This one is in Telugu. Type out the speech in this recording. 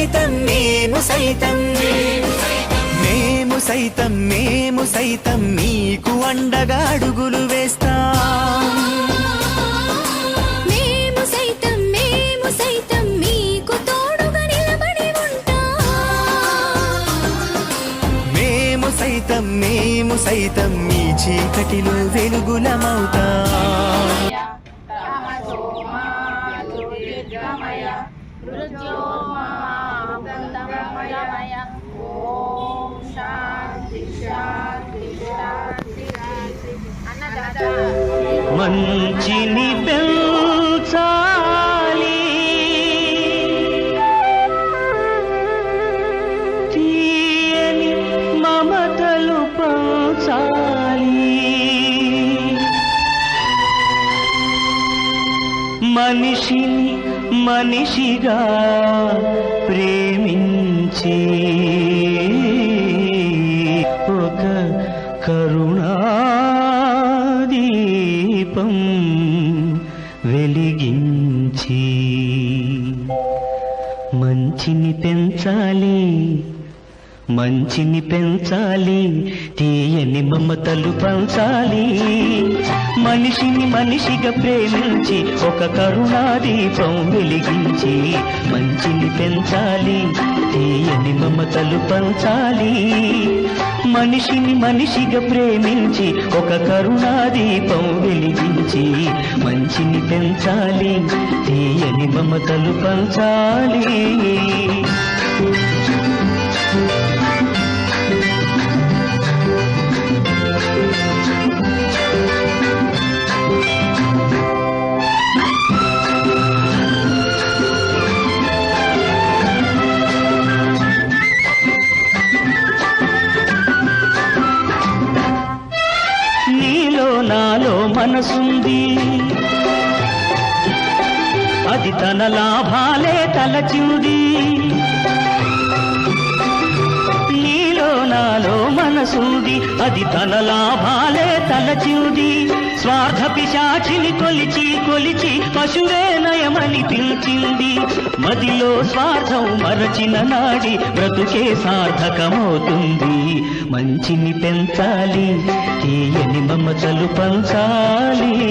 సైతం మేము సైతం. మేము సైతం మేము సైతం నీకు అండగా అడుగులు వేస్తాం. మేము సైతం మేము సైతం మీకు తోడుగా నిలబడి ఉంటాం. మేము సైతం మేము సైతం మీ చీకటిలో వెలుగులమవుతాం. జ్యోతిర్గమయ మృత్యోర్మయ ఓం శాంతి శాంతి శాంతి. అన్నదాత. మంచిని పెంచాలి. తీయని మమతలు పంచాలి. మనిషిని మనిషిగా ప్రేమించి ఒక కరుణాదీపం వెలిగించి మంచిని పెంచాలి మంచిని పెంచాలి తీయని మమతలు పంచాలి. మనిషిని మనిషిగా ప్రేమించి ఒక కరుణాదీపం వెలిగించి మంచిని పెంచాలి తీయని మమతలు పంచాలి. మనిషిని మనిషిగా ప్రేమించి ఒక కరుణాదీపం వెలిగించి మంచిని పెంచాలి తీయని మమతలు పంచాలి. నాలో మనసుంది. అది తన లాభాలే తలచింది. నీలో నాలో మనసుంది. అది తన లాభాలే తలచింది. స్వార్థ పిశాచిని కొలిచి కొలిచి పశువే నయమని పిలిచింది. మదిలో స్వార్థం మరచిన నాడి బ్రతుకే సార్థకమవుతుంది. మంచిని పెంచాలి తీయని మమతలు పంచాలి.